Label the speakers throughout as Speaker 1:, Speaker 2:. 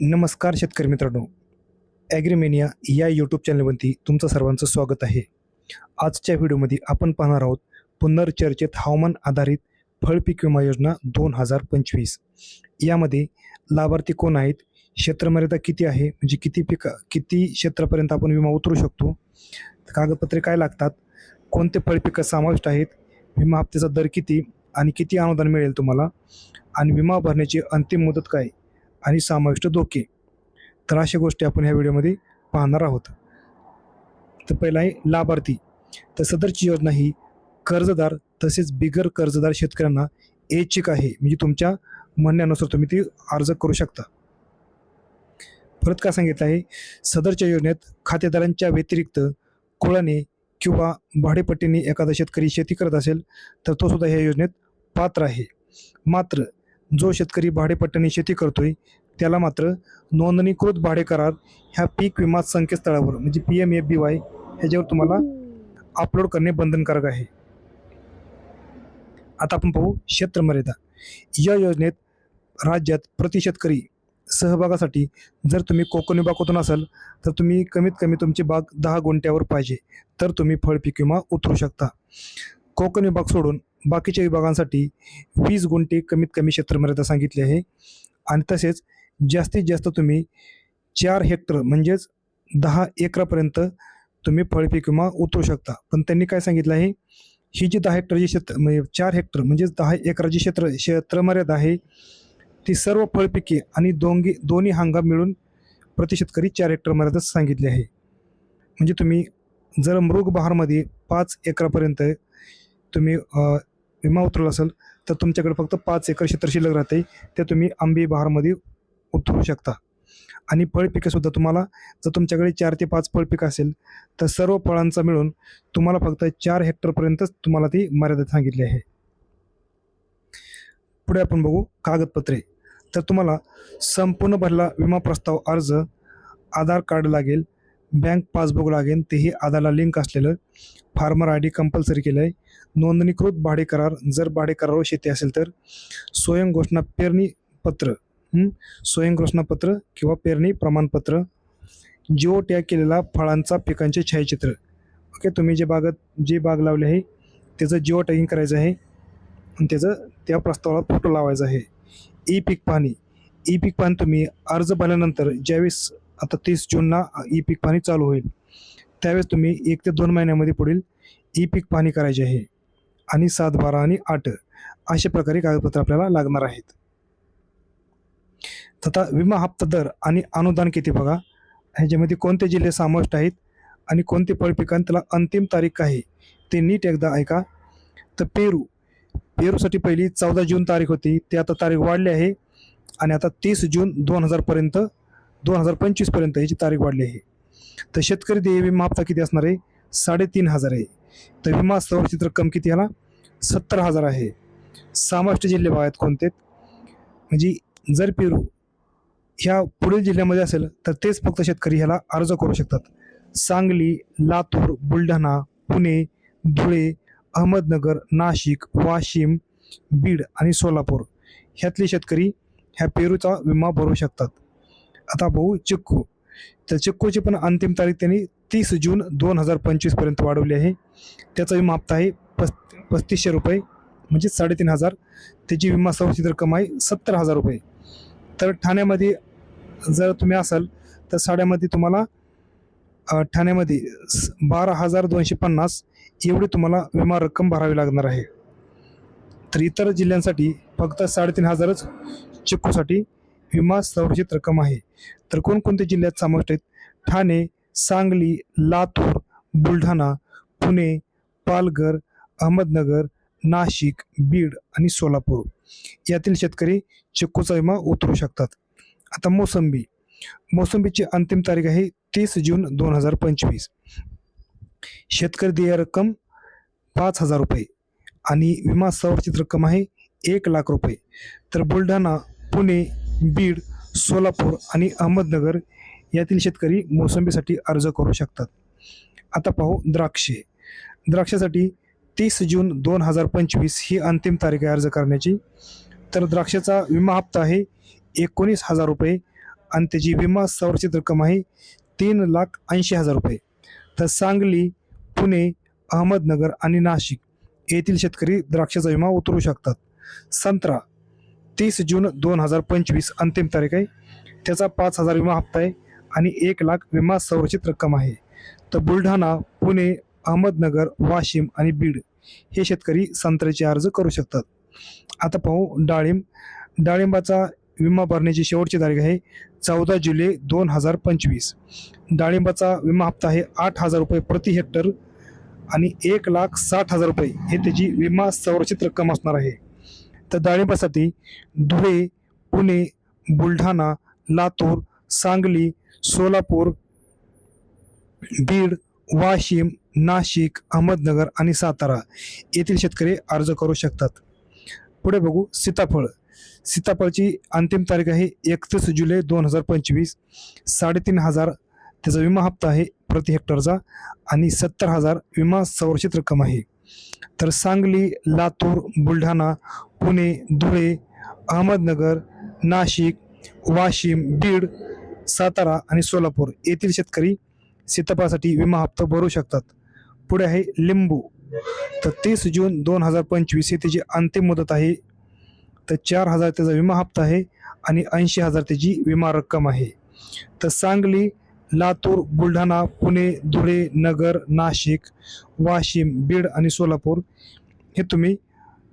Speaker 1: नमस्कार शेतकरी मित्रांनो. ॲग्रीमेनिया या यूट्यूब चॅनलवरती तुमचं सर्वांचं स्वागत आहे. आजच्या व्हिडिओमध्ये आपण पाहणार आहोत पुनर्चर्चित हवामान आधारित फळ पीक विमा योजना दोन हजार पंचवीस. यामध्ये लाभार्थी कोण आहेत? क्षेत्रमर्यादा किती आहे? म्हणजे किती पिका किती क्षेत्रापर्यंत आपण विमा उतरू शकतो? कागदपत्रे काय लागतात? कोणते फळ पिकं समाविष्ट आहेत? विमा हप्त्याचा दर किती? आणि किती अनुदान मिळेल तुम्हाला? आणि विमा भरण्याची अंतिम मुदत काय? आणि समाविष्ट धोके. तर अशा गोष्टी आपण ह्या व्हिडिओमध्ये पाहणार आहोत. तर पहिला आहे लाभार्थी. तर सदरची योजना ही कर्जदार तसेच बिगर कर्जदार शेतकऱ्यांना ऐच्छिक आहे. म्हणजे तुमच्या म्हणण्यानुसार तुम्ही ती अर्ज करू शकता. परत काय सांगितलं आहे? सदरच्या योजनेत खातेदारांच्या व्यतिरिक्त कुळाने किंवा भाडेपट्टीने एखादा शेतकरी शेती करत असेल तर तो सुद्धा ह्या योजनेत पात्र आहे. मात्र जो शेतकरी भाडेपट्ट्याने शेती करतोय त्याला मात्र नोंदणीकृत भाडे करार ह्या पीक विमा संकेतस्थळावर म्हणजे P M F B Y ह्याच्यावर तुम्हाला अपलोड करणे बंधनकारक आहे. आता आपण पाहू क्षेत्रमर्यादा या योजनेत राज्यात प्रति शेतकरी सहभागासाठी जर तुम्ही कोकण विभागातून असाल तर तुम्ही कमीत कमी तुमची बाग दहा गुंठ्यावर पाहिजे तर तुम्ही फळपीक विमा उतरू शकता. कोकण विभाग सोडून बाकीच्या विभागांसाठी वीस गुंठे कमीत कमी क्षेत्रमर्यादा सांगितली आहे. आणि तसेच जास्तीत जास्त तुम्ही चार हेक्टर म्हणजेच दहा एकरापर्यंत तुम्ही फळपीक विमा उतरू शकता. पण त्यांनी काय सांगितलं आहे? ही जी दहा हेक्टरची क्षेत्र म्हणजे चार हेक्टर म्हणजेच दहा एकराची क्षेत्र क्षेत्रमर्यादा आहे ती सर्व फळपिके आणि दोंगी दोन्ही हंगाम मिळून प्रति शेतकरी चार हेक्टर मर्यादा सांगितली आहे. म्हणजे तुम्ही जर मृग बहारमध्ये पाच एकरापर्यंत तुम्ही विमा उतरवला असेल तर तुमच्याकडे फक्त पाच एकर क्षेत्र शिल्लक राहते. ते तुम्ही आंबे बहारमध्ये उतरू शकता. आणि फळपिकंसुद्धा तुम्हाला जर तुमच्याकडे चार ते पाच फळपिकं असेल तर सर्व फळांचा मिळून तुम्हाला फक्त चार हेक्टरपर्यंतच तुम्हाला ती मर्यादा सांगितली आहे. पुढे आपण बघू कागदपत्रे. तर तुम्हाला संपूर्ण भरला विमा प्रस्ताव अर्ज आधार कार्ड लागेल बँक पासबुक लागेल तेही आधारला लिंक असलेलं फार्मर आय डी कंपल्सरी केलं आहे नोंदणीकृत भाडे करार जर भाडे करारावर शेती असेल तर स्वयं घोषणा पेरणी पत्र स्वयं घोषणापत्र किंवा पेरणी प्रमाणपत्र जिओ टॅग केलेला फळांचा पिकांचे छायाचित्र. ओके तुम्ही जे बागत जे बाग लावले आहे त्याचं जिओ टॅगिंग करायचं आहे आणि त्याचं त्या प्रस्तावाला फोटो लावायचा आहे. ई पीक पाहणी. ई पीक पाहणी तुम्ही अर्ज भरल्यानंतर ज्यावेळेस आता तीस जूनला ई पीक पाणी चालू होईल. त्यावेळेस तुम्ही एक ते दोन महिन्यामध्ये पुढील ई पीक पाणी करायची आहे. आणि सात बारा आणि आठ अशा प्रकारे कागदपत्र आपल्याला लागणार आहेत. तथा विमा हप्ता दर आणि अनुदान किती बघा. ह्याच्यामध्ये कोणते जिल्हे समाविष्ट आहेत आणि कोणते फळपिकांत त्याला अंतिम तारीख आहे ते नीट एकदा ऐका. तर पेरू पेरूसाठी पहिली चौदा जून तारीख होती. ते आता तारीख वाढली आहे. आणि आता तीस जून दोन हजारपर्यंत दोन हजार पंचवीसपर्यंत याची तारीख वाढली आहे. तर शेतकरी देय विमा हप्ता किती असणार आहे? साडेतीन हजार आहे. तर विमा संरक्षित रक्कम किती आला सत्तर हजार आहे. समाविष्ट जिल्हे भागात आहेत कोणते म्हणजे जर पेरू ह्या पुढील जिल्ह्यामध्ये असेल तर तेच फक्त शेतकरी ह्याला अर्ज करू शकतात. सांगली लातूर बुलढाणा पुणे धुळे अहमदनगर नाशिक वाशिम बीड आणि सोलापूर. ह्यातले शेतकरी ह्या पेरूचा विमा भरू शकतात. आता भाऊ चिक्कू. तर चिक्कूची पण अंतिम तारीख त्यांनी तीस जून दोन हजार पंचवीसपर्यंत वाढवली आहे. त्याचा विमा हप्ता आहे पस पस्तीसशे रुपये म्हणजे साडेतीन हजार. त्याची विमा संरक्षित रक्कम आहे सत्तर हजार रुपये. तर ठाण्यामध्ये जर तुम्ही असाल तर साड्यामध्ये तुम्हाला ठाण्यामध्ये बारा हजार दोनशे पन्नास एवढी तुम्हाला विमा रक्कम भरावी लागणार आहे. तर इतर जिल्ह्यांसाठी फक्त साडेतीन हजारच चिक्कूसाठी विमा संरक्षित रक्कम आहे. तर कोणकोणत्या जिल्ह्यात समाविष्ट आहेत? ठाणे सांगली लातूर बुलढाणा पुणे पालघर अहमदनगर नाशिक बीड आणि सोलापूर. यातील शेतकरी चिक्कूचा विमा उतरू शकतात. आता मोसंबी. मोसंबीची अंतिम तारीख आहे तीस जून दोन हजार पंचवीस. शेतकरी देय रक्कम पाच हजार रुपये आणि विमा संरक्षित रक्कम आहे एक लाख रुपये. तर बुलढाणा पुणे बीड सोलापूर आणि अहमदनगर यातील शेतकरी मोसंबीसाठी अर्ज करू शकतात. आता पाहू द्राक्षे. द्राक्षासाठी तीस जून दोन हजार पंचवीस ही अंतिम तारीख आहे अर्ज करण्याची. तर द्राक्षाचा विमा हप्ता आहे एकोणीस हजार रुपये आणि त्याची विमा संरक्षित रक्कम आहे तीन लाख ऐंशी हजार रुपये. तर सांगली पुणे अहमदनगर आणि नाशिक येथील शेतकरी द्राक्षाचा विमा उतरू शकतात. संत्रा तीस जून दोन हजार पंचवीस अंतिम तारीख आहे. त्याचा पाच हजार विमा हप्ता आहे आणि एक लाख विमा संरक्षित रक्कम आहे. तर बुलढाणा पुणे अहमदनगर वाशिम आणि बीड हे शेतकरी संत्र्याचे अर्ज करू शकतात. आता पाहू डाळिंब. डाळिंबाचा विमा भरण्याची शेवटची तारीख आहे चौदा जुलै दोन हजार पंचवीस. डाळिंबाचा विमा हप्ता आहे आठ हजार रुपये प्रति हेक्टर आणि एक लाख साठ हजार रुपये हे त्याची विमा संरक्षित रक्कम असणार आहे. तर डाळिंबासाठी धुळे पुणे बुलढाणा लातूर सांगली सोलापूर बीड वाशिम नाशिक अहमदनगर आणि सातारा येथील शेतकरी अर्ज करू शकतात. पुढे बघू सीताफळ. सीताफळची अंतिम तारीख आहे एकतीस जुलै दोन हजार पंचवीस. साडेतीन हजार त्याचा विमा हप्ता आहे प्रति हेक्टरचा आणि सत्तर हजार विमा संरक्षित रक्कम आहे. तर सांगली लातूर बुलढाणा पुणे धुळे अहमदनगर नाशिक वाशिम बीड सातारा आणि सोलापूर येथील शेतकरी सीताफळासाठी विमा हप्ता भरू शकतात. पुढे आहे लिंबू. तर तीस जून दोन हजार पंचवीस ही त्याची अंतिम मुदत आहे. तर चार हजार त्याचा विमा हप्ता आहे आणि ऐंशी हजार त्याची विमा रक्कम आहे. तर सांगली लातूर बुलढाणा पुणे धुळे नगर नाशिक वाशिम बीड आणि सोलापूर हे तुम्ही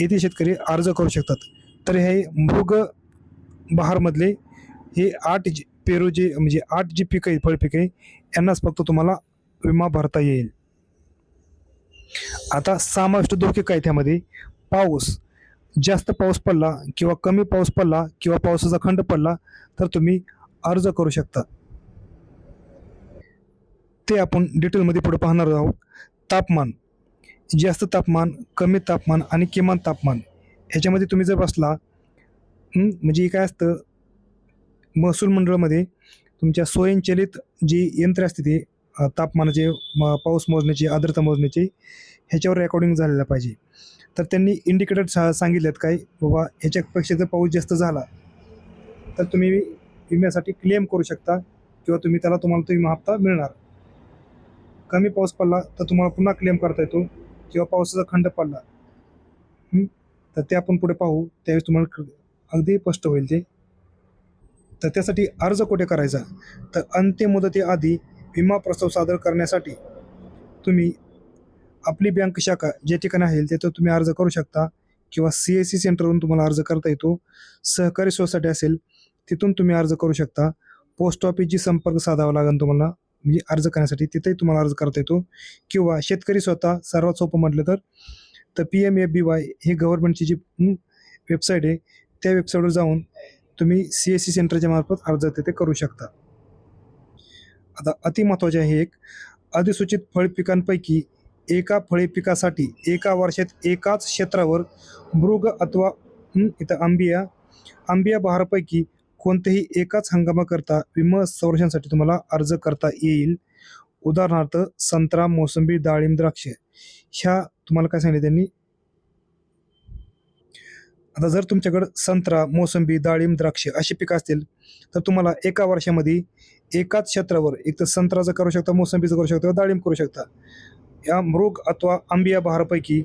Speaker 1: येथे शेतकरी अर्ज करू शकतात. तर हे मृग बहारमधले हे आठ जी पेरू जे म्हणजे आठ जी पिकं आहेत फळपिकं आहे यांनाच फक्त तुम्हाला विमा भरता येईल. आता समाविष्ट धोके काय त्यामध्ये? पाऊस. जास्त पाऊस पडला किंवा कमी पाऊस पडला किंवा पावसाचा खंड पडला तर तुम्ही अर्ज करू शकता. ते आपण डिटेलमध्ये पुढे पाहणार आहोत. तापमान. जास्त तापमान कमी तापमान आणि किमान तापमान ह्याच्यामध्ये तुम्ही जर बसला म्हणजे काय असतं महसूल मंडळामध्ये तुमच्या स्वयंचलित जी यंत्र असते ते तापमानाचे म, पाऊस मोजण्याची आर्द्रता मोजण्याची ह्याच्यावर रेकॉर्डिंग झालेलं पाहिजे. तर त्यांनी इंडिकेटर सा सांगितलेत काय बाबा ह्याच्यापेक्षा जर पाऊस जास्त झाला तर तुम्ही विम्यासाठी क्लेम करू शकता किंवा तुम्ही त्याला तुम्हाला तो विमा हप्ता मिळणार. कमी पाऊस पडला तर तुम्हाला पुन्हा क्लेम करता येतो. किंवा पावसाचा खंड पडला तर ते आपण पुढे पाहू. त्यावेळेस तुम्हाला अगदी स्पष्ट होईल ते. तर त्यासाठी अर्ज कुठे करायचा? तर अंतिम मुदतीआधी विमा प्रस्ताव सादर करण्यासाठी तुम्ही आपली बँक शाखा जे ठिकाणी आहे तिथं तुम्ही अर्ज करू शकता किंवा सी एस सी सेंटरवरून तुम्हाला अर्ज करता येतो. सहकारी सोसायटी असेल तिथून तुम्ही अर्ज करू शकता. पोस्ट ऑफिसची संपर्क साधावा लागेल तुम्हाला. म्हणजे अर्ज करण्यासाठी तिथेही तुम्हाला अर्ज करता येतो. किंवा शेतकरी स्वतः सर्वात सोपं म्हटलं तर तर P M F B Y हे गव्हर्नमेंटची जी वेबसाईट आहे त्या वेबसाईटवर जाऊन तुम्ही सी एस सी सेंटरच्या मार्फत अर्ज तिथे करू शकता. आता अति महत्त्वाचे आहे एक अधिसूचित फळ पिकांपैकी एका फळे पिकासाठी एका वर्षात एकाच क्षेत्रावर मृग अथवा इथं आंबिया आंबिया बहारापैकी कोणत्याही एकाच हंगामाकरता विमा संरक्षणासाठी तुम्हाला अर्ज करता येईल. उदाहरणार्थ संत्रा मोसंबी डाळिंब द्राक्ष ह्या तुम्हाला काय सांगितलं त्यांनी? आता जर तुमच्याकडं संत्रा मोसंबी डाळिंब द्राक्ष अशी पिकं असतील तर तुम्हाला एका वर्षामध्ये एकाच क्षेत्रावर एक तर संत्राचं करू शकता मोसंबीचं करू शकता डाळिंब करू शकता. या मृग अथवा आंबिया बहारापैकी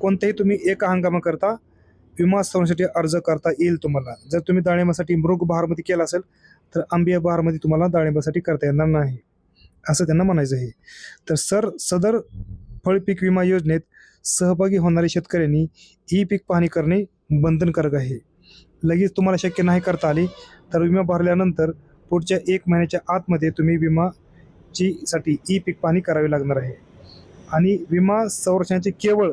Speaker 1: कोणत्याही तुम्ही एका हंगामाकरता विमा संरक्षणासाठी अर्ज करता येईल तुम्हाला. जर तुम्ही डाळिंबासाठी मृग बहारमध्ये केला असेल तर आंबिया बहारमध्ये तुम्हाला डाळिंबासाठी करता येणार नाही. असं त्यांना म्हणायचं आहे. तर सर सदर फळपीक विमा योजनेत सहभागी होणाऱ्या शेतकऱ्यांनी ई पीक पाहणी करणे बंधनकारक आहे. लगेच तुम्हाला शक्य नाही करता आले तर विमा भरल्यानंतर पुढच्या एक महिन्याच्या आतमध्ये तुम्ही विमाची साठी ई पीक पाहणी करावी लागणार आहे. आणि विमा संरक्षणाचे केवळ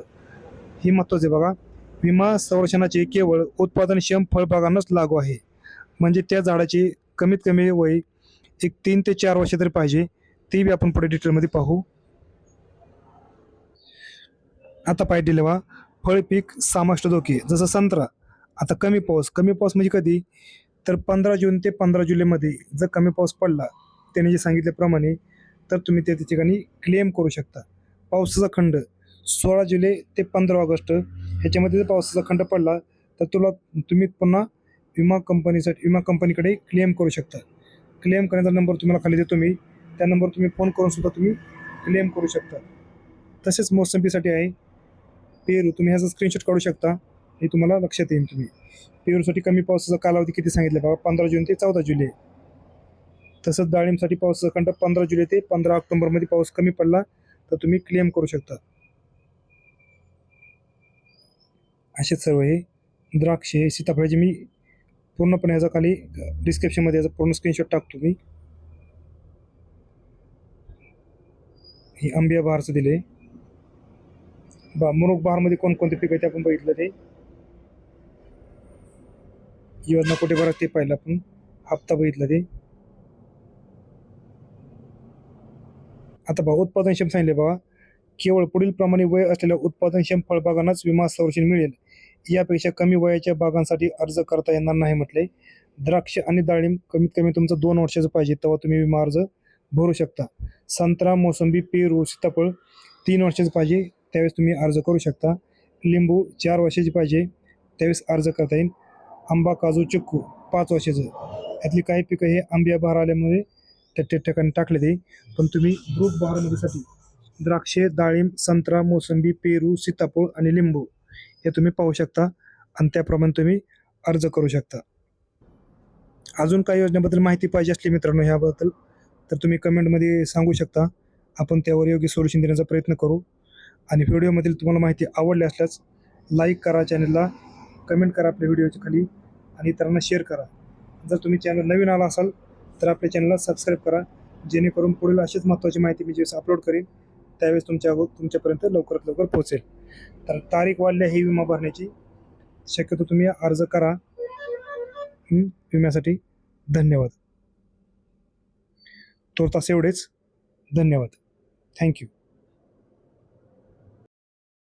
Speaker 1: ही महत्त्वाचे बघा विमा संरक्षणाचे केवळ उत्पादनक्षम फळबागांनाच लागू आहे. म्हणजे त्या झाडाची कमीत कमी वय एक तीन ते चार वर्ष तरी पाहिजे. ते बी आपण पुढे डिटेलमध्ये पाहू. आता पाहिजे फळ फळपीक सामाष्ट धोके जसं संत्रा. आता कमी पाऊस कमी पाऊस म्हणजे कधी? तर पंधरा जून ते पंधरा जुलैमध्ये जर कमी पाऊस पडला त्याने जे सांगितल्याप्रमाणे तर तुम्ही त्या ठिकाणी क्लेम करू शकता. पावसाचा खंड सोळा जुलै ते पंधरा ऑगस्ट ह्याच्यामध्ये जर पावसाचा खंड पडला तर तुला तुम्ही पुन्हा विमा कंपनीसाठी विमा कंपनीकडे क्लेम करू शकता. क्लेम करण्याचा नंबर तुम्हाला खाली देतो मी. त्या नंबर तुम्ही फोन करून सुद्धा तुम्ही क्लेम करू शकता. तसेच मोसंबीसाठी आहे. पेरू तुम्ही ह्याचा स्क्रीनशॉट काढू शकता. हे तुम्हाला लक्षात येईल तुम्ही. पेरूसाठी कमी पावसाचा कालावधी किती सांगितलं बाबा? पंधरा जून ते चौदा जुलै. तसंच डाळिंबसाठी पावसाचा खंड पंधरा जुलै ते पंधरा ऑक्टोबरमध्ये पाऊस कमी पडला तर तुम्ही क्लेम करू शकता. असेच सर्व हे द्राक्षे सीताफळाचे मी पूर्णपणे ह्याचा खाली डिस्क्रिप्शनमध्ये याचा पूर्ण स्क्रीनशॉट टाकतो मी. ही आंबिया बहारचं दिले बा मुरुख बहारमध्ये कोणकोणते पिकं ते आपण बघितलं ते. योजना कुठे बरं ते पाहिलं आपण. हप्ता बघितला ते. आता बघा उत्पादनक्षम सांगितले बघा. केवळ पुढील प्रमाणे वय असलेल्या उत्पादनक्षम फळबागांनाच विमा संरक्षण मिळेल. यापेक्षा कमी वयाच्या बागांसाठी अर्ज करता येणार नाही म्हटले. द्राक्ष आणि डाळिंब कमीत कमी तुमचं दोन वर्षाचं पाहिजे तेव्हा तुम्ही विमा अर्ज भरू शकता. संत्रा मोसंबी पेरू सीताफळ तीन वर्षाचं पाहिजे त्यावेळेस तुम्ही अर्ज करू शकता. लिंबू चार वर्षाची पाहिजे त्यावेळेस अर्ज करता येईल. आंबा काजू चिक्कू पाच वर्षाचं. यातली काही पिकं हे आंब्या बहार आल्यामुळे त्या त्या ठिकाणी टाकले ते पण तुम्ही ग्रुप बहारमध्येसाठी द्राक्षे डाळिंब संत्रा मोसंबी पेरू सीताफळ आणि लिंबू हे तुम्ही पाहू शकता आणि त्याप्रमाणे तुम्ही अर्ज करू शकता. अजून काही योजनेबद्दल माहिती पाहिजे असली मित्रांनो ह्याबद्दल तर तुम्ही कमेंटमध्ये सांगू शकता. आपण त्यावर योग्य सोल्युशन देण्याचा प्रयत्न करू. आणि व्हिडिओमधील तुम्हाला माहिती आवडली असल्यास लाईक करा चॅनलला कमेंट करा आपल्या व्हिडिओच्या खाली आणि इतरांना शेअर करा. जर तुम्ही चॅनल नवीन आला असाल तर आपल्या चॅनलला सबस्क्राईब करा जेणेकरून पुढील अशीच महत्त्वाची माहिती मी ज्यावेळेस अपलोड करेन त्यावेळेस तुमच्या तुमच्यापर्यंत लवकरात लवकर पोहोचेल. तर तारीख वाढल्या ही विमा भरण्याची. शक्यतो तुम्ही अर्ज करा. विम्यासाठी धन्यवाद. तोरतास एवढेच. धन्यवाद. थँक्यू